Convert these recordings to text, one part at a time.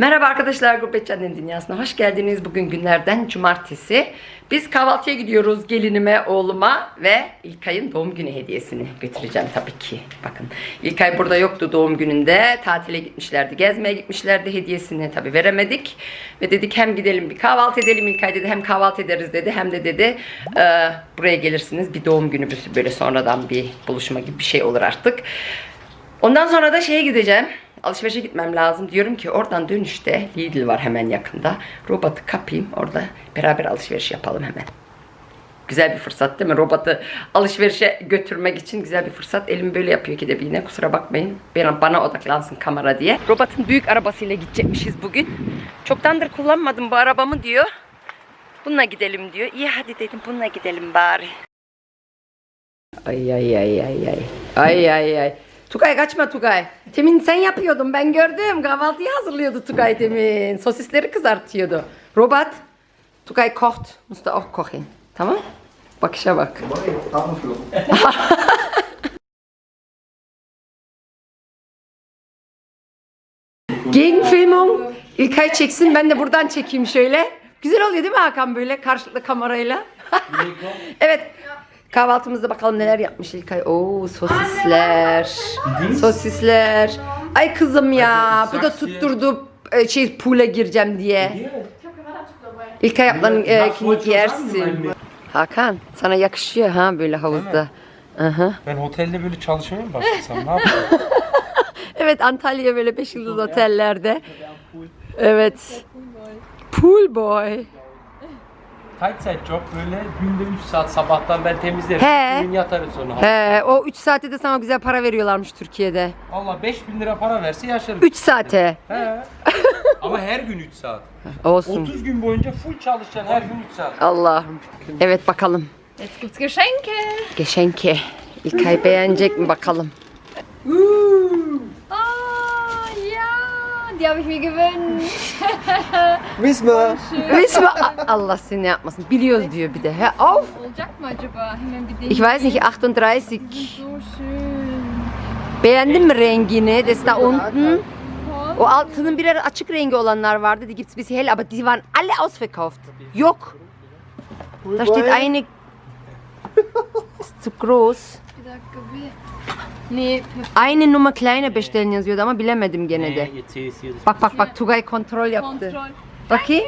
Merhaba arkadaşlar Gurbet Can'ın dünyasına hoş geldiniz. Bugün günlerden cumartesi. Biz kahvaltıya gidiyoruz gelinime, oğluma ve İlkay'ın doğum günü hediyesini götüreceğim tabii ki. Bakın İlkay burada yoktu doğum gününde. Tatile gitmişlerdi, gezmeye gitmişlerdi. Hediyesini tabii veremedik. Ve dedik hem gidelim bir kahvaltı edelim. İlkay dedi hem kahvaltı ederiz dedi hem de dedi "Ee, buraya gelirsiniz bir doğum günü böyle sonradan bir buluşma gibi bir şey olur artık. Ondan sonra da şeye gideceğim. Alışverişe gitmem lazım. Diyorum ki oradan dönüşte Lidl var hemen yakında. Robotu kapayım orada beraber alışveriş yapalım hemen. Güzel bir fırsat değil mi? Robotu alışverişe götürmek için güzel bir fırsat. Elim böyle yapıyor ki de bir yine kusura bakmayın. Bana, bana odaklansın kamera diye. Robotun büyük arabasıyla gidecekmişiz bugün. Çoktandır kullanmadım bu arabamı diyor. Bununla gidelim diyor. İyi hadi dedim bununla gidelim bari. Ay ay ay ay ay. Ay ay ay. Tugay kaçma Tugay. Temin sen yapıyordun ben gördüm. Kahvaltıyı hazırlıyordu Tugay demin. Sosisleri kızartıyordu. Robot. Tugay kocht. Musst du auch kochen. Tamam? Bakışa bak. Gegenfilmung. İlkay çeksin ben de buradan çekeyim şöyle. Güzel oluyor değil mi Hakan böyle karşılıklı kamerayla? evet. Kahvaltımızda bakalım neler yapmış İlkay. Oo sosisler. Sosisler. Ay kızım ya. Bu da tutturdu e, şey pool'a gireceğim diye. İlkay ablanın e, klinik yersin. Hakan sana yakışıyor ha böyle havuzda. Aha. Ben otelde böyle çalışmaya mı başlasam? Ne yapayım? Evet Antalya böyle 5 yıldız otellerde. Evet. Pool boy. Teilzeitjob böyle günde 3 saat sabahtan ben temizlerim. He. Gün yatarım sonra. He, o 3 saate de sana güzel para veriyorlarmış Türkiye'de. Allah 5000 lira para verse yaşarım. 3 saate. He. Ama her gün 3 saat. Olsun. 30 gün boyunca full çalışacaksın her gün 3 saat. Allah'ım. Evet bakalım. Jetzt gibt's Geschenke. Geschenke. İlkay beğenecek mi bakalım. Ja, die habe ich mir gewünscht. Wismar. Resmi Allah seni yapmasın. Biliyoruz diyor bir de. He, auf. Olacak mı acaba? Hemen bir Ich weiß nicht 38. So schön. Beğendin mi rengini? Das da unten. O altının birer açık rengi olanlar vardı. Die gibt's bisschen hell, aber die waren alle ausverkauft. Yok. Da steht eine ist zu groß. Bir dakika bir. Nee, perfekt. Aynı numara kleine bestellen yazıyordu ama bilemedim gene de. Bak bak bak Tugay kontrol yaptı. Kontroll. Bakayım.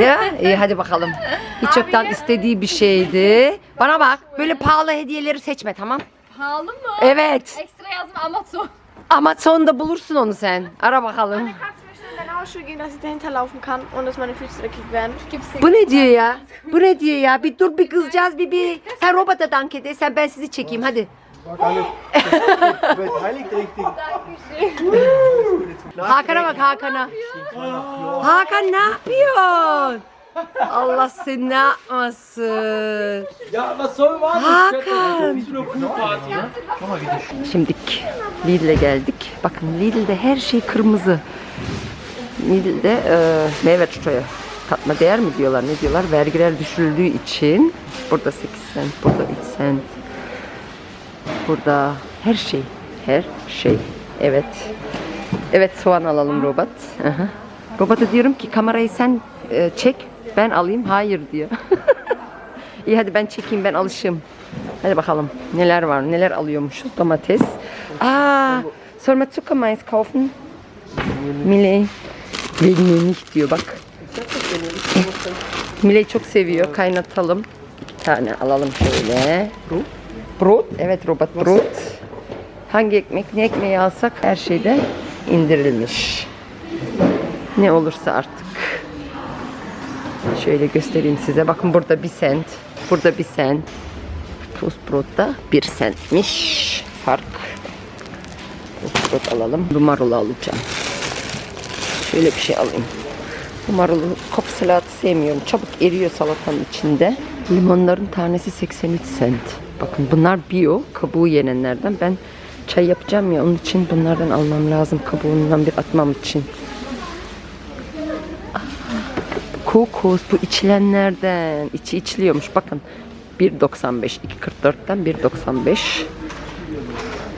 Ya iyi hadi bakalım. Hiç yoktan istediği bir şeydi. Bana bak böyle pahalı hediyeleri seçme tamam? Pahalı mı? Evet. Extra yazdım Amazon. Amazon'da bulursun onu sen. Ara bakalım. Kannst du mir schnell in deine Hausschuhe gehen, dass ich dahinter laufen kann und dass meine Füße dreckig werden? Gibt's Bu ne diyor ya? Bu ne diyor ya? Bir dur bir kızcağız bir bir. Sen robota dank et. Sen ben sizi çekeyim hadi. Beteiligt richtig. Hakan'a bak Hakan'a. Hakan ne yapıyorsun? Allah seni ne yapmasın. Ya was soll man? Hakan. Şimdik Lidl'e geldik. Bakın Lidl'de her şey kırmızı. Lidl'de e, Mehrwertsteuer katma değer mi diyorlar ne diyorlar vergiler düşürüldüğü için burada 8 cent burada 3 cent burada her şey her şey evet evet soğan alalım robot Aha. robota diyorum ki kamerayı sen e, çek ben alayım hayır diyor İyi hadi ben çekeyim ben alışım. Hadi bakalım neler var neler alıyormuşuz domates. Aa, soll man Zuckermais kaufen? Miley. Wegen mir nicht diyor bak. Miley çok seviyor kaynatalım. Bir tane alalım şöyle. Brot. Evet robot brot. Hangi ekmek ne ekmeği alsak her şeyde indirilmiş. Ne olursa artık. Şöyle göstereyim size. Bakın burada bir sent. Burada bir sent. Toastbrot'ta bir centmiş. Fark. Toastbrot alalım. Bu marulu alacağım. Şöyle bir şey alayım. Bu marulu kop salatı sevmiyorum. Çabuk eriyor salatanın içinde. Limonların tanesi 83 cent. Bakın bunlar bio. Kabuğu yenenlerden. Ben çay yapacağım ya onun için bunlardan almam lazım. Kabuğundan bir atmam için. Kokos bu içilenlerden. içi içiliyormuş bakın. 1.95 2.44'ten 1.95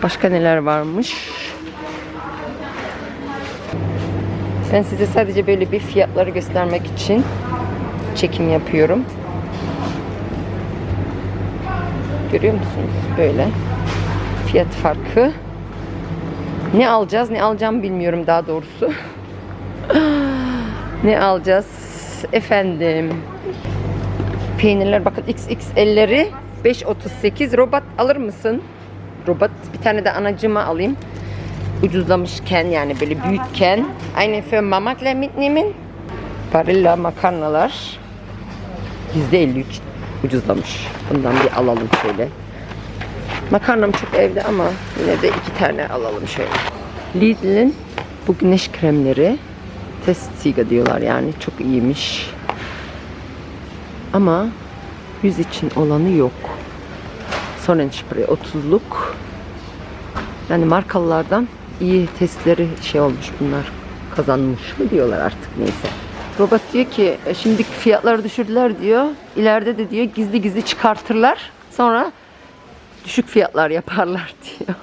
Başka neler varmış? Ben size sadece böyle bir fiyatları göstermek için çekim yapıyorum. Görüyor musunuz? Böyle. Fiyat farkı. Ne alacağız, ne alacağım bilmiyorum daha doğrusu. ne alacağız? Efendim. Peynirler bakın XXL'leri 5.38 robot alır mısın? Robot bir tane de anacıma alayım. Ucuzlamışken yani böyle büyükken. Aynı für Mamakle mitnehmen. Barilla makarnalar %53 ucuzlamış. Bundan bir alalım şöyle. Makarnam çok evde ama yine de iki tane alalım şöyle. Lidl'in bu güneş kremleri test siga diyorlar yani çok iyiymiş. Ama yüz için olanı yok. Sonnenspray 30'luk. Yani markalılardan iyi testleri şey olmuş bunlar. Kazanmış mı diyorlar artık neyse. Robot diyor ki "E, şimdi fiyatları düşürdüler diyor. İleride de diyor gizli gizli çıkartırlar. Sonra düşük fiyatlar yaparlar diyor.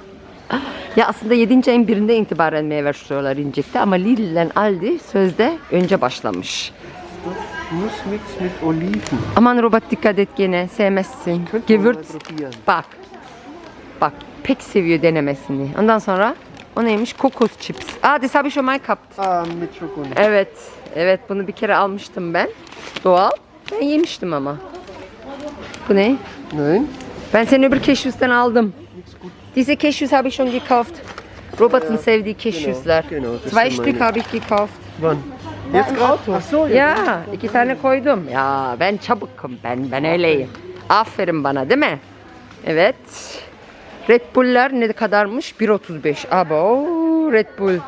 Ya aslında 7. ayın birinde itibaren meyve suları inecekti ama Lidl ile Aldi sözde önce başlamış. Aman robot dikkat et gene sevmezsin. Gewürz bak. Bak pek seviyor denemesini. Ondan sonra o neymiş? Kokos chips. Aa das habe ich schon mal gehabt. Ah, mit Schokolade. Evet. Evet bunu bir kere almıştım ben. Doğal. Ben yemiştim ama. Bu ne? Nein, Ben senin öbür keşfüsten aldım. Diese Cashews habe ich schon gekauft. Robot'un sevdiği cashews'ler. genau, Zwei Stück habe ich gekauft. Wann? Jetzt gerade? Ach so, ja. Ya iki tane koydum. Ya ben çabukum ben. Ben öyleyim. Aferin bana değil mi? Evet. Red Bull'ler ne kadarmış? 1.35. Abo Red Bull.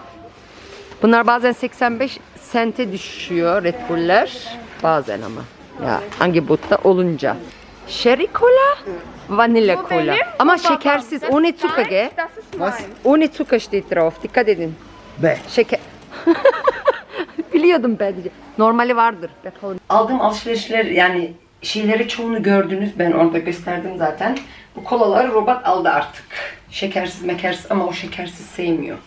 Bunlar bazen 85 sente düşüyor Red Bull'ler. Bazen ama. Ya hangi botta olunca. Sherry Cola, Vanilla Cola. Ama şekersiz. Ohne Zucker, gell? Das ist Was? mein. Ohne Zucker steht drauf. Dikkat edin. Bäh. Şeker. Biliyordum ben. de. Normali vardır. Bakalım. Aldığım alışverişler yani şeyleri çoğunu gördünüz. Ben orada gösterdim zaten. Bu kolaları robot aldı artık. Şekersiz mekersiz ama o şekersiz sevmiyor.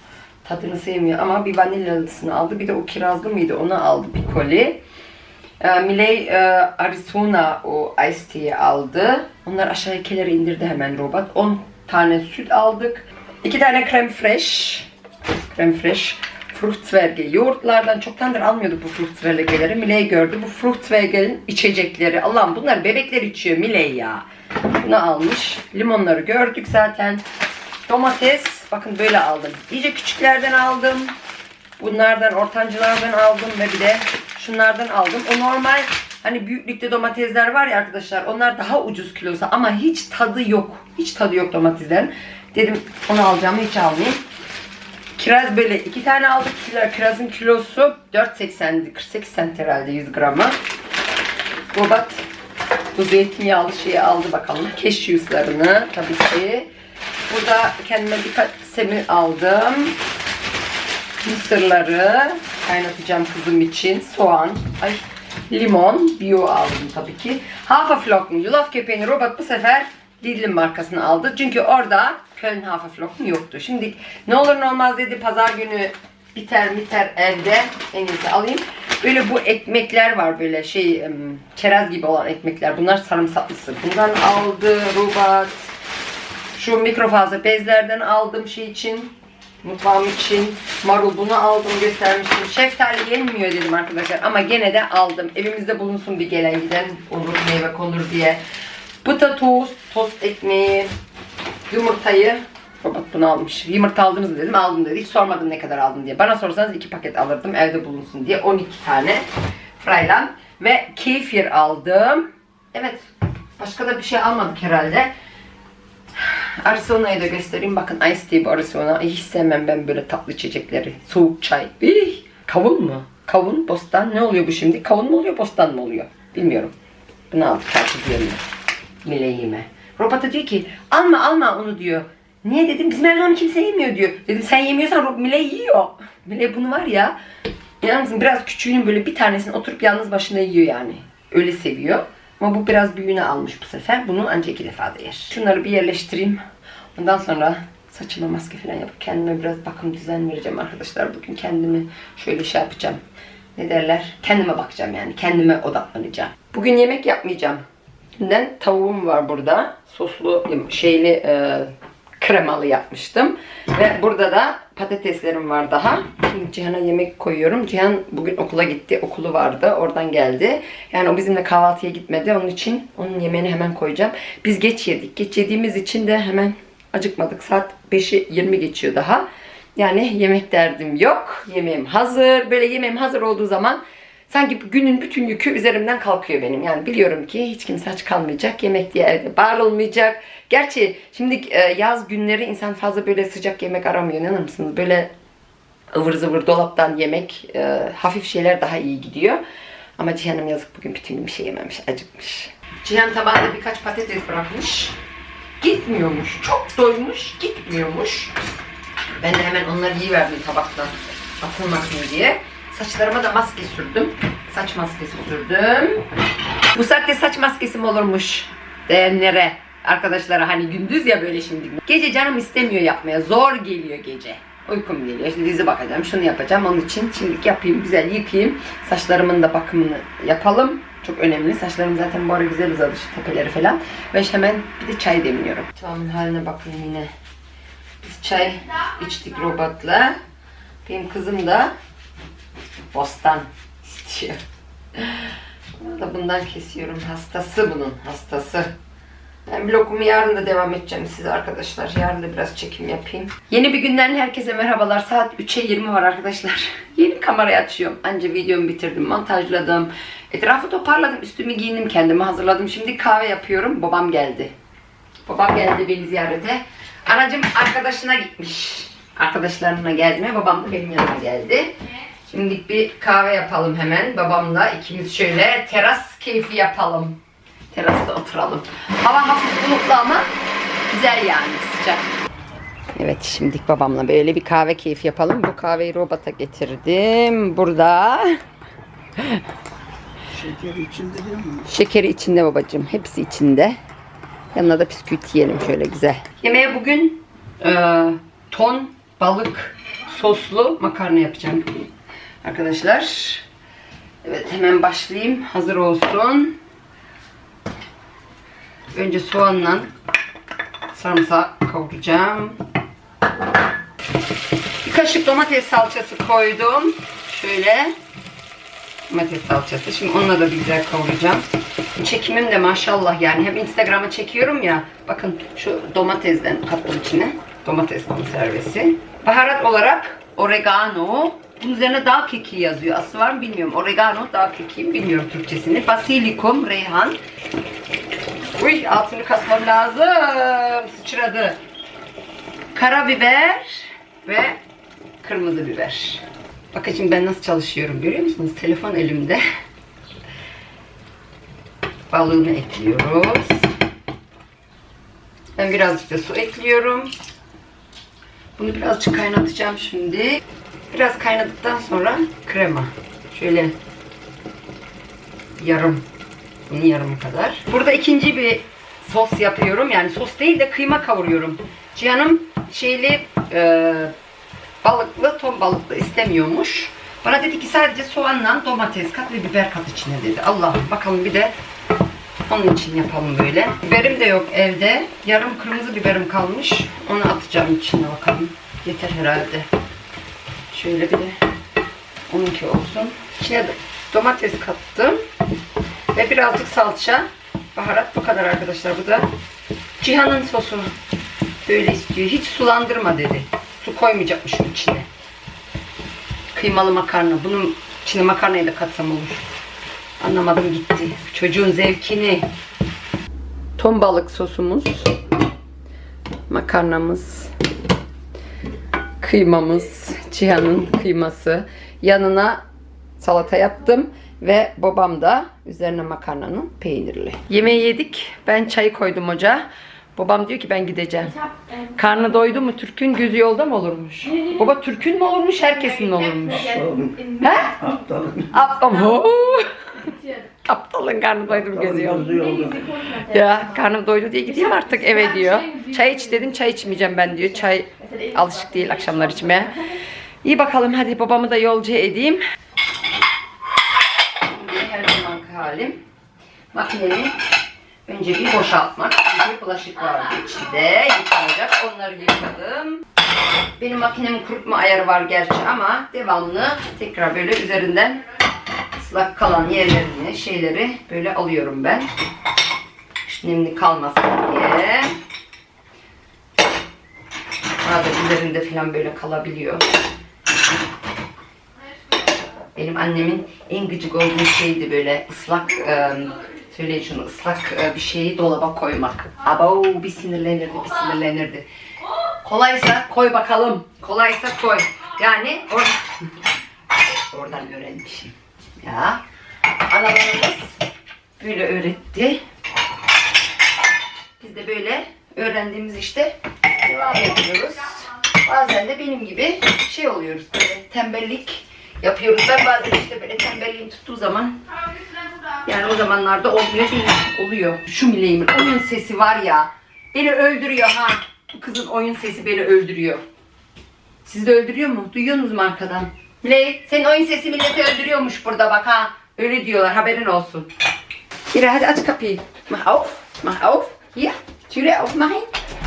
Tadını sevmiyor ama bir vanilyalısını aldı. Bir de o kirazlı mıydı onu aldı bir koli. Ee, Miley e, Arizona o Ice Tea'yi aldı. Onlar aşağı ikileri indirdi hemen robot. 10 tane süt aldık. 2 tane krem fresh. Krem fresh. Fruchtzwerge. Yoğurtlardan çoktandır almıyorduk bu Fruchtzwerge'leri. Miley gördü. Bu Fruchtzwerge'nin içecekleri. Allah'ım bunlar bebekler içiyor Miley ya. Bunu almış. Limonları gördük zaten. Domates. Bakın böyle aldım. İyice küçüklerden aldım. Bunlardan ortancılardan aldım ve bir de şunlardan aldım. O normal hani büyüklükte domatesler var ya arkadaşlar onlar daha ucuz kilosu ama hiç tadı yok. Hiç tadı yok domateslerin. Dedim onu alacağımı hiç almayayım. Kiraz böyle iki tane aldık. Kira- Kirazın kilosu 4.80'di. 48 cent herhalde 100 gramı. Robot bu zeytinyağlı şeyi aldı bakalım. Keşyuslarını tabii ki. Burada kendime birkaç semir aldım. Mısırları kaynatacağım kızım için. Soğan, ay limon, bio aldım tabii ki. Haferflocken, yulaf kepeğini robot bu sefer Lidl'in markasını aldı. Çünkü orada Köln Haferflocken yoktu. Şimdi ne olur ne olmaz dedi pazar günü biter biter evde en iyisi alayım. Böyle bu ekmekler var böyle şey em, çerez gibi olan ekmekler. Bunlar sarımsaklısı. Bundan aldı robot. Şu mikrofazla bezlerden aldım şey için. Mutfağım için. Marul bunu aldım göstermiştim. Şeftali yenmiyor dedim arkadaşlar ama gene de aldım. Evimizde bulunsun bir gelen giden olur meyve konur diye. Bu da tost, tost ekmeği, yumurtayı. Robot bunu almış. Yumurta aldınız mı dedim. Aldım dedi. Hiç sormadım ne kadar aldın diye. Bana sorsanız iki paket alırdım evde bulunsun diye. 12 tane Freylan. Ve kefir aldım. Evet. Başka da bir şey almadık herhalde. Arizona'yı da göstereyim. Bakın Ice Tea Arizona. Hiç sevmem ben böyle tatlı içecekleri. Soğuk çay. Ih, kavun mu? Kavun, bostan. Ne oluyor bu şimdi? Kavun mu oluyor, bostan mı oluyor? Bilmiyorum. Bunu aldık karpuz yerine. Meleğime. Robota diyor ki alma alma onu diyor. Niye dedim bizim evde onu kimse yemiyor diyor. Dedim sen yemiyorsan Rob Mile yiyor. Mile bunu var ya. İnanır mısın biraz küçüğünün böyle bir tanesini oturup yalnız başına yiyor yani. Öyle seviyor. Ama bu biraz büyüğünü almış bu sefer. Bunu ancak iki defa da yer. Şunları bir yerleştireyim. Ondan sonra saçıma maske falan yapıp kendime biraz bakım düzen vereceğim arkadaşlar. Bugün kendimi şöyle şey yapacağım. Ne derler? Kendime bakacağım yani. Kendime odaklanacağım. Bugün yemek yapmayacağım. Dünden tavuğum var burada. Soslu şeyli e, kremalı yapmıştım. Ve burada da patateslerim var daha. Şimdi Cihan'a yemek koyuyorum. Cihan bugün okula gitti. Okulu vardı. Oradan geldi. Yani o bizimle kahvaltıya gitmedi. Onun için onun yemeğini hemen koyacağım. Biz geç yedik. Geç yediğimiz için de hemen acıkmadık. Saat 5'i 20 geçiyor daha. Yani yemek derdim yok. Yemeğim hazır. Böyle yemeğim hazır olduğu zaman sanki günün bütün yükü üzerimden kalkıyor benim. Yani biliyorum ki hiç kimse aç kalmayacak. Yemek diye evde bağırılmayacak. Gerçi şimdi e, yaz günleri insan fazla böyle sıcak yemek aramıyor. İnanır mısınız? Böyle ıvır zıvır dolaptan yemek e, hafif şeyler daha iyi gidiyor. Ama Cihan'ım yazık bugün bütün gün bir şey yememiş. Acıkmış. Cihan tabağında birkaç patates bırakmış. Gitmiyormuş. Çok doymuş. Gitmiyormuş. Ben de hemen onları yiyiverdim tabaktan. Atılmasın diye. Saçlarıma da maske sürdüm. Saç maskesi sürdüm. Bu saatte saç maskesi mi olurmuş? Diyenlere, arkadaşlara hani gündüz ya böyle şimdi. Gece canım istemiyor yapmaya. Zor geliyor gece. Uykum geliyor. Şimdi dizi bakacağım. Şunu yapacağım. Onun için şimdilik yapayım. Güzel yıkayayım. Saçlarımın da bakımını yapalım. Çok önemli. Saçlarım zaten bu ara güzel uzadı. Tepeleri falan. Ve hemen bir de çay demliyorum. Çayın haline bakın yine. Biz çay içtik robotla. Benim kızım da bostan istiyor. Bunu da bundan kesiyorum. Hastası bunun. Hastası. Ben vlogumu yarın da devam edeceğim size arkadaşlar. Yarın da biraz çekim yapayım. Yeni bir günden herkese merhabalar. Saat 3'e 20 var arkadaşlar. Yeni kamerayı açıyorum. Anca videomu bitirdim. Montajladım. Etrafı toparladım. Üstümü giyindim. Kendimi hazırladım. Şimdi kahve yapıyorum. Babam geldi. Babam geldi beni ziyarete. Anacım arkadaşına gitmiş. Arkadaşlarına geldi. Babam da benim yanıma geldi. Şimdi bir kahve yapalım hemen. Babamla ikimiz şöyle teras keyfi yapalım. Terasta oturalım. Hava hafif bulutlu ama güzel yani sıcak. Evet şimdi babamla böyle bir kahve keyfi yapalım. Bu kahveyi robota getirdim. Burada Şekeri içinde değil mi? Şekeri içinde babacığım. Hepsi içinde. Yanına da bisküvit yiyelim şöyle güzel. Yemeğe bugün e, ton balık soslu makarna yapacağım. Arkadaşlar. Evet hemen başlayayım. Hazır olsun. Önce soğanla sarımsak kavuracağım. Bir kaşık domates salçası koydum. Şöyle domates salçası. Şimdi onunla da bir güzel kavuracağım. Çekimim de maşallah yani. Hep Instagram'a çekiyorum ya. Bakın şu domatesden kattım içine. Domates konservesi. Baharat olarak oregano. Bunun üzerine dağ kekiği yazıyor. Aslı var mı bilmiyorum. Oregano, dağ kekiği bilmiyorum Türkçesini. Basilikum, reyhan. Uy altını kasmam lazım. Sıçradı. Karabiber ve kırmızı biber. Bakın şimdi ben nasıl çalışıyorum görüyor musunuz? Telefon elimde. Balığını ekliyoruz. Ben birazcık da su ekliyorum. Bunu birazcık kaynatacağım şimdi. Biraz kaynadıktan sonra krema. Şöyle yarım. Bunun yarımı kadar. Burada ikinci bir sos yapıyorum. Yani sos değil de kıyma kavuruyorum. Cihan'ım şeyli e, balıklı, ton balıklı istemiyormuş. Bana dedi ki sadece soğanla domates kat ve biber kat içine dedi. Allah'ım bakalım bir de onun için yapalım böyle. Biberim de yok evde. Yarım kırmızı biberim kalmış. Onu atacağım içine bakalım. Yeter herhalde. Şöyle bir de onunki olsun. İçine domates kattım. Ve birazcık salça. Baharat bu kadar arkadaşlar. Bu da Cihan'ın sosu. Böyle istiyor. Hiç sulandırma dedi. Su koymayacakmışım içine. Kıymalı makarna. Bunun içine makarnayı da katsam olur. Anlamadım gitti. Çocuğun zevkini. Ton balık sosumuz. Makarnamız. Kıymamız. Cihan'ın kıyması. Yanına salata yaptım. Ve babam da üzerine makarnanın peynirli. Yemeği yedik. Ben çayı koydum ocağa. Babam diyor ki ben gideceğim. Karnı doydu mu Türk'ün gözü yolda mı olurmuş? Baba Türk'ün mü olurmuş herkesin mi olurmuş? He? Aptal. Oo. Aptalın karnı doydum geziyor. Ya karnım doydu diye gideyim artık eve diyor. Çay iç dedim çay içmeyeceğim ben diyor. Çay alışık değil akşamlar içmeye. İyi bakalım hadi babamı da yolcu edeyim. Her zamanki halim. Makinemi önce bir boşaltmak. Çünkü bulaşık vardı içinde. Yıkanacak. Onları yıkadım. Benim makinemin kurutma ayarı var gerçi ama devamlı tekrar böyle üzerinden ıslak kalan yerlerini, şeyleri böyle alıyorum ben. Nemli kalmasın diye. Bazen üzerinde falan böyle kalabiliyor. Benim annemin en gıcık olduğu şeydi böyle ıslak, söyleyin şunu, ıslak e, bir şeyi dolaba koymak. Abo bir sinirlenirdi, bir sinirlenirdi. Kolaysa koy bakalım. Kolaysa koy. Yani or oradan öğrenmişim. Ya analarımız böyle öğretti. Biz de böyle öğrendiğimiz işte devam ediyoruz. Bazen de benim gibi şey oluyoruz böyle tembellik yapıyoruz. Ben bazen işte böyle tembelliğim tuttuğu zaman yani o zamanlarda olmuyor değil oluyor. Şu mileğimin oyun sesi var ya beni öldürüyor ha. Bu kızın oyun sesi beni öldürüyor. Sizi de öldürüyor mu? Duyuyorsunuz mu arkadan? Miley senin oyun sesi milleti öldürüyormuş burada bak ha. Öyle diyorlar haberin olsun. Kira hadi aç kapıyı. Mach auf. Mach auf. Hier. Türe aufmachen.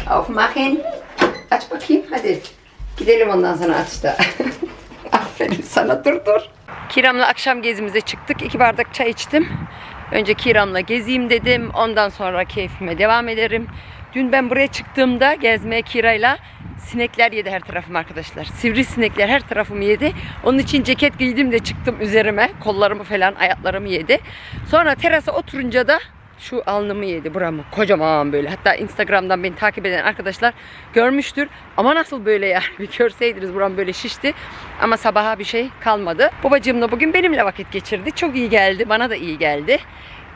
Aufmachen. Aç bakayım hadi. Gidelim ondan sonra aç da. Aferin sana dur dur. Kiram'la akşam gezimize çıktık. İki bardak çay içtim. Önce Kiram'la gezeyim dedim. Ondan sonra keyfime devam ederim. Dün ben buraya çıktığımda gezmeye Kira'yla sinekler yedi her tarafım arkadaşlar. Sivri sinekler her tarafımı yedi. Onun için ceket giydim de çıktım üzerime. Kollarımı falan ayaklarımı yedi. Sonra terasa oturunca da şu alnımı yedi buramı. Kocaman böyle. Hatta instagramdan beni takip eden arkadaşlar görmüştür. Ama nasıl böyle yani bir görseydiniz buram böyle şişti. Ama sabaha bir şey kalmadı. Babacığım da bugün benimle vakit geçirdi. Çok iyi geldi. Bana da iyi geldi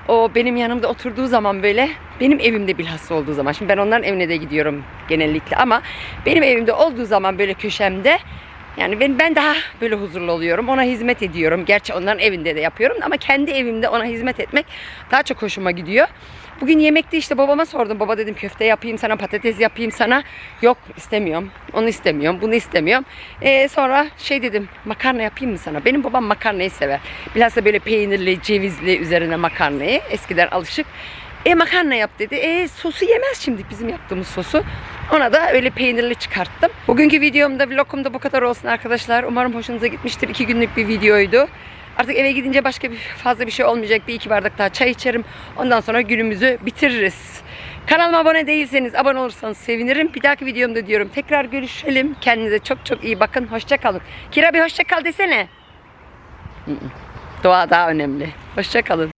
o benim yanımda oturduğu zaman böyle benim evimde bilhassa olduğu zaman şimdi ben onların evine de gidiyorum genellikle ama benim evimde olduğu zaman böyle köşemde yani ben, ben daha böyle huzurlu oluyorum. Ona hizmet ediyorum. Gerçi onların evinde de yapıyorum ama kendi evimde ona hizmet etmek daha çok hoşuma gidiyor. Bugün yemekte işte babama sordum. Baba dedim köfte yapayım sana, patates yapayım sana. Yok istemiyorum. Onu istemiyorum. Bunu istemiyorum. Ee, sonra şey dedim makarna yapayım mı sana? Benim babam makarnayı sever. Bilhassa böyle peynirli, cevizli üzerine makarnayı. Eskiden alışık. E makarna yap dedi. E sosu yemez şimdi bizim yaptığımız sosu. Ona da öyle peynirli çıkarttım. Bugünkü videomda, vlogumda bu kadar olsun arkadaşlar. Umarım hoşunuza gitmiştir. İki günlük bir videoydu. Artık eve gidince başka bir fazla bir şey olmayacak. Bir iki bardak daha çay içerim. Ondan sonra günümüzü bitiririz. Kanalıma abone değilseniz abone olursanız sevinirim. Bir dahaki videomda diyorum tekrar görüşelim. Kendinize çok çok iyi bakın. Hoşça kalın. Kira bir hoşça kal desene. Doğa daha önemli. Hoşça kalın.